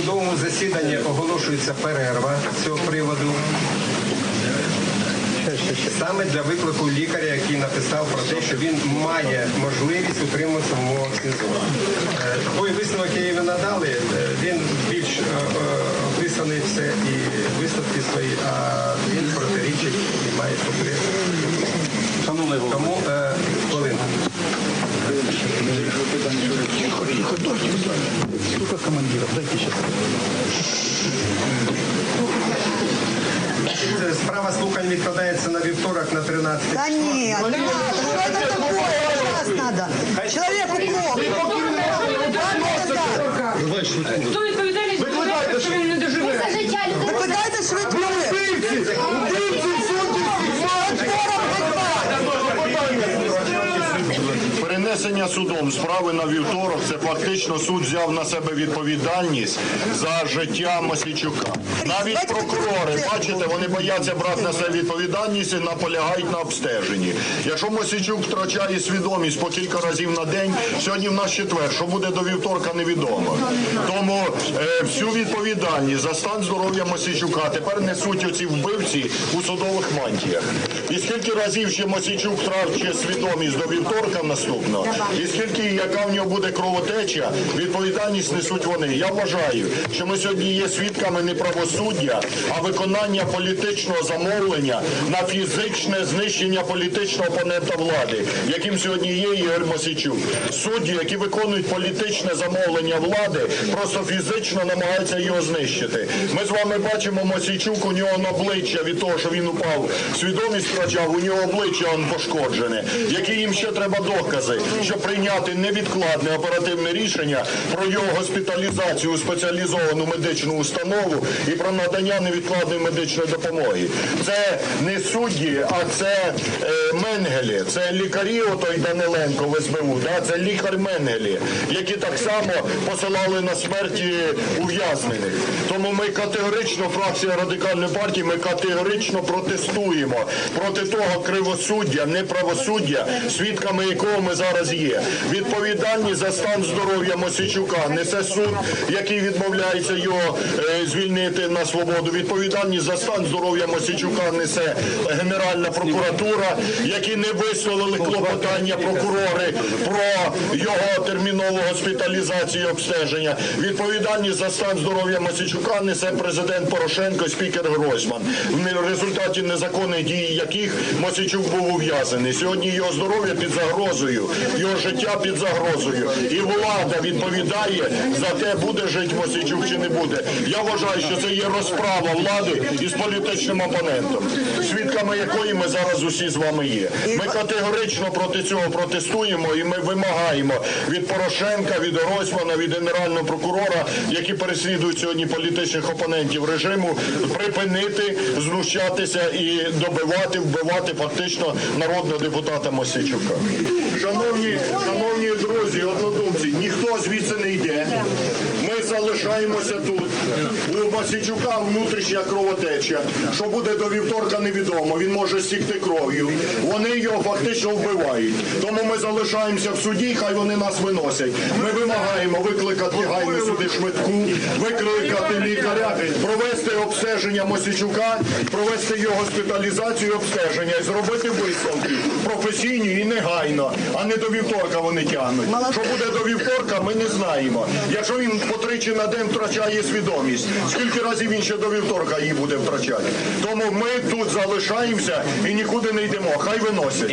судовому засіданні оголошується перерва з цього приводу. Саме для виклику лікаря, який написав про те, що він має можливість утримуватися в умовах СІЗО. Е, Той висновок, який ви надали, е, він більш е, описаний все і висновки свої, а він протирічить і має голова. Тому. Сколько командиров? Дайте сейчас. Е, Справа слухань відкладається на вівторок на 13 Да нет, не надо. Что это такое? Раз надо. Человеку плохо. Хто відповідальність Перенесення судом справи на вівторок це фактично суд взяв на себе відповідальність за життя Масічука. Навіть прокурори, бачите, вони бояться брати на себе відповідальність і наполягають на обстеженні. Якщо Масічук втрачає свідомість по кілька разів на день, сьогодні в нас четвер, що буде до вівторка, невідомо. Тому е, всю відповідальність за стан здоров'я Масічука тепер несуть оці вбивці у судових мантіях. І скільки разів ще Масічук втрачає свідомість до вівторка наступного, і скільки яка в нього буде кровотеча, відповідальність несуть вони. Я вважаю, що ми сьогодні є свідками не правосуддя, а виконання політичного замовлення на фізичне знищення політичного опонента влади, яким сьогодні є Ігор Мосичук. Судді, які виконують політичне замовлення влади, просто фізично намагаються його знищити. Ми з вами бачимо Мосійчук, у нього на обличчя від того, що він упав, свідомість втрачав, у нього обличчя пошкоджене. Які їм ще треба докази, щоб прийняти невідкладне оперативне рішення про його госпіталізацію у спеціалізовану медичну установу і про надання невідкладної медичної допомоги. Це не судді, а це е, Менгелі, це лікарі, отой Даниленко в СБУ, да? це лікар Менгелі, які так само посилали на смерті ув'язнених. Тому ми категорично, фракція радикальної партії, ми категорично протестуємо проти того кривосуддя, неправосуддя, свідками якого ми зараз є. Відповідальність за стан здоров'я Мосичука несе суд, який відмовляється його е, звільнити на свободу. Відповідальність за стан здоров'я Мосичука несе Генеральна прокуратура, які не висловили клопотання прокурори про його термінову госпіталізацію і обстеження. Відповідальність за стан здоров'я Мосичука несе президент Порошенко спікер Гройсман, в результаті незаконних дій яких Мосичук був ув'язаний. Сьогодні його здоров'я під загрозою, його життя під загрозою. І влада відповідає за те, буде жити Мосичук чи не буде. Я вважаю, що це є розправа влади із політичним опонентом, свідками якої ми зараз усі з вами є. Ми категорично проти цього протестуємо і ми вимагаємо від Порошенка, від Гройсмана, від генерального прокурора, які переслідують сьогодні політичних опонентів режиму, припинити знущатися і добивати, вбивати фактично народного депутата Мосичука. Шановні, шановні друзі, однодумці, ніхто звідси не йде. Залишаємося тут. У Масичука внутрішня кровотеча. Що буде до вівторка, невідомо. Він може стікти кров'ю. Вони його фактично вбивають. Тому ми залишаємося в суді, хай вони нас виносять. Ми вимагаємо викликати гайну сюди швидку, викликати лікаря, провести обстеження Мосичука, провести його госпіталізацію обстеження і зробити висновки професійні і негайно, а не до вівторка вони тягнуть. Що буде до вівторка, ми не знаємо. Якщо він по тричі на день втрачає свідомість, скільки разів він ще до вівторка її буде втрачати? Тому ми тут залишаємося і нікуди не йдемо. Хай виносять.